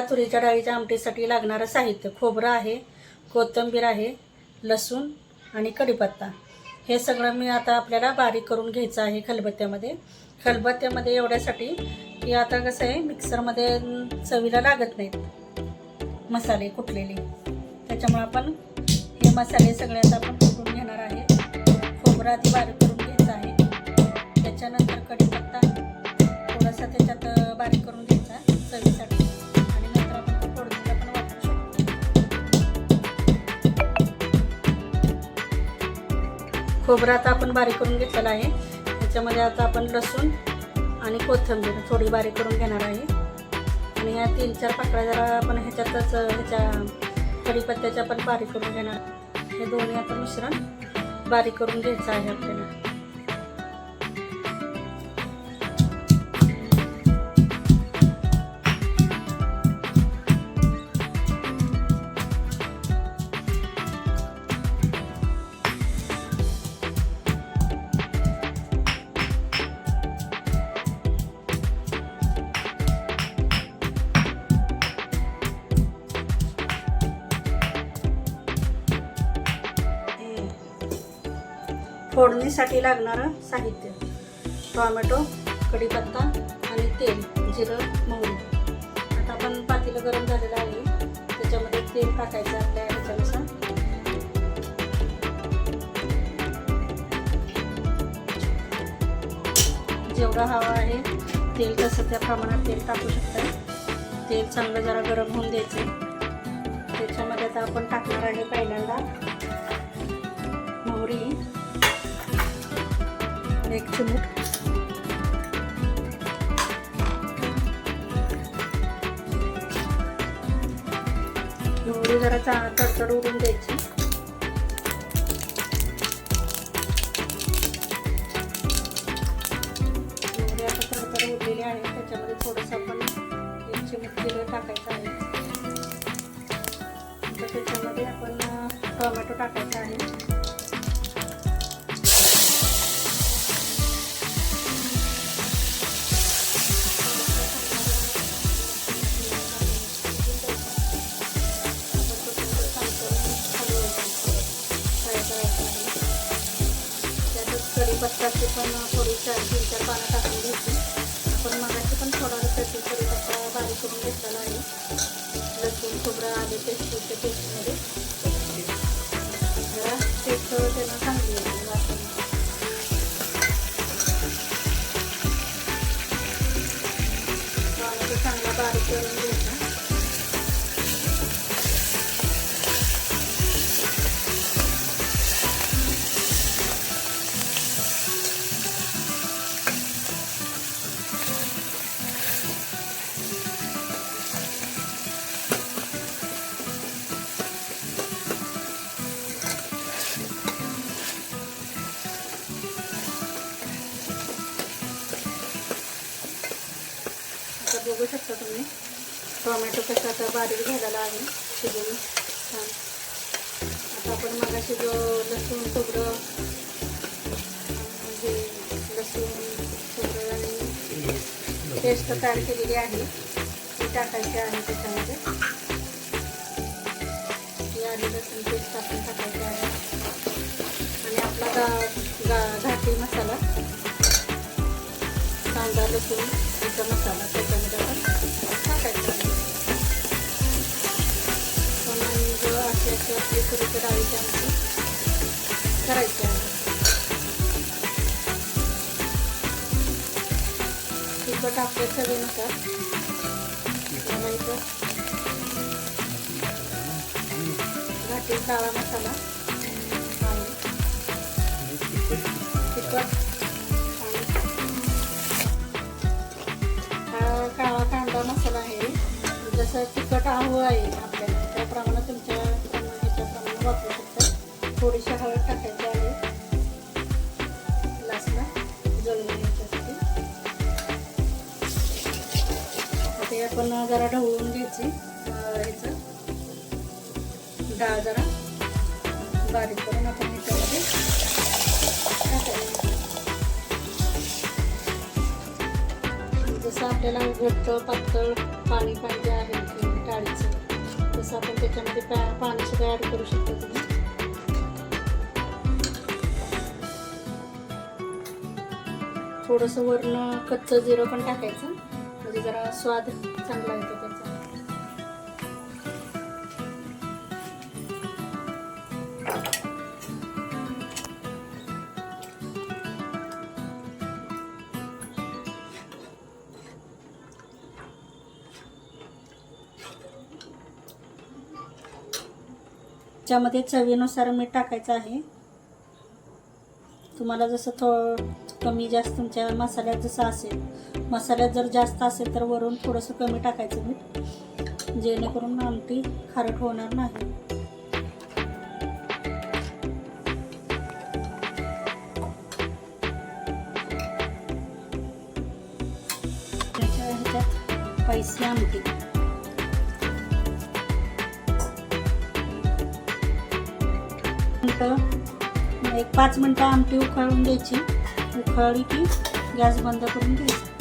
तुरीच्या डाळीच्या आमटीसाठी लागणारं साहित्य खोबरं आहे कोथिंबीर आहे लसूण आणि कढीपत्ता. हे सगळं मी आता आपल्याला बारीक करून घ्यायचं आहे खलबत्त्यामध्ये. खलबत्त्यामध्ये एवढ्यासाठी की आता कसं आहे मिक्सरमध्ये चवीला लागत नाहीत मसाले कुटलेले त्याच्यामुळे आपण हे मसाले सगळे आता आपण कुटून घेणार आहे खोबरं आधी बारीक करून घ्यायचं आहे. त्याच्यानंतर कढीपत्ता थोडासा त्याच्यात बारीक करून घ्यायचा चवीसाठी. खोबरं आता आपण बारीक करून घेतलेलं आहे. त्याच्यामध्ये आता आपण लसूण आणि कोथिंबीर थोडी बारीक करून घेणार आहे. आणि या तीन चार पाकळ्या जरा आपण ह्याच्यातच ह्याच्या कढीपत्त्याच्या पण बारीक करून घेणार. हे दोन्ही आता मिश्रण बारीक करून घ्यायचं आहे आपल्याला. फोडणीसाठी लागणारं साहित्य. टोमॅटो कढीपत्ता आणि तेल जिरं मोहरी. आता आपण पातेलं गरम झालेलं आहे. त्याच्यामध्ये तेल टाकायचं आपल्या ह्याच्यानुसार. जेवढं हवं आहे तेल तसं त्या प्रमाणात तेल टाकू शकता. तेल चांगलं जरा गरम होऊन द्यायचं. त्याच्यामध्ये आता आपण टाकणार आहे पहिल्यांदा एक चिमूट मोहरी जरा चा तडतड उडून द्यायची. मोहरी आता तडतड उरलेली आहे त्याच्यामध्ये थोडंसं आपण एक चिमूट जिरं टाकायचं आहे. तर त्याच्यामध्ये आपण अ, टोमॅटो टाकायचा आहे. कढीपत्ताची पण थोडी चार तीन चार पानं टाकून घ्यायची. आपण मगाशी पण थोडा त्याची कढीपत्ता बारीक करून घेतलेला आहे. लसूण खोबरं आले पेस्टच्या पेस्टमध्ये. जरा पेस्ट त्यांना चांगली येते वाटून. चांगला बारीक बघू शकता तुम्ही. टोमॅटो कसं आता बारीक झालेला आहे शिजून. छान. आता आपण मगाशी जो लसूण खोबरं म्हणजे लसूण खोबरं आणि पेस्ट तयार केलेली आहे ती टाकायची आहे त्याच्यामध्ये. ती आधी लसूण पेस्ट आपण टाकायची आहे. आणि आपला गा गा घाटी मसाला कांदा लसूण याचा मसाला. त्याचा आपण डाळीची आमची करायची आहे तिखट आपल्या चवीनुसार घाटी काळा मसाला. आहे. आपल्याला त्याप्रमाणे तुमच्या ह्याच्याप्रमाणे वापरू शकता. थोडीशी हळद टाकायची आहे. लास्टला जळून घ्यायच्यासाठी आता आपण जरा ढवळून घ्यायची. ह्याचं डाळ जरा बारीक करून आपण ह्याच्यामध्ये टाकायचं. जसं आपल्याला घट्ट पातळ पाणी पाहिजे आहे. थोडंसं आपण त्याच्यामध्ये पा पाणी तयार ॲड करू शकतो तुम्ही थोडंसं वरनं कच्चं जिरं पण टाकायचं. म्हणजे जरा स्वाद चांगला येतो तर त्याच्यामध्ये चवीनुसार मीठ टाकायचं आहे. तुम्हाला जसं थो कमी जास्त तुमच्या मसाल्यात जसं असेल मसाल्यात जर जास्त असेल तर वरून थोडंसं कमी टाकायचं मीठ जेणेकरून आमटी खारट होणार नाही. ह्याच्यात पैसे आमटी. मिनटं एक पाच मिनटं आमटी उकळून द्यायची उकळली की गॅस बंद करून घ्यायचा.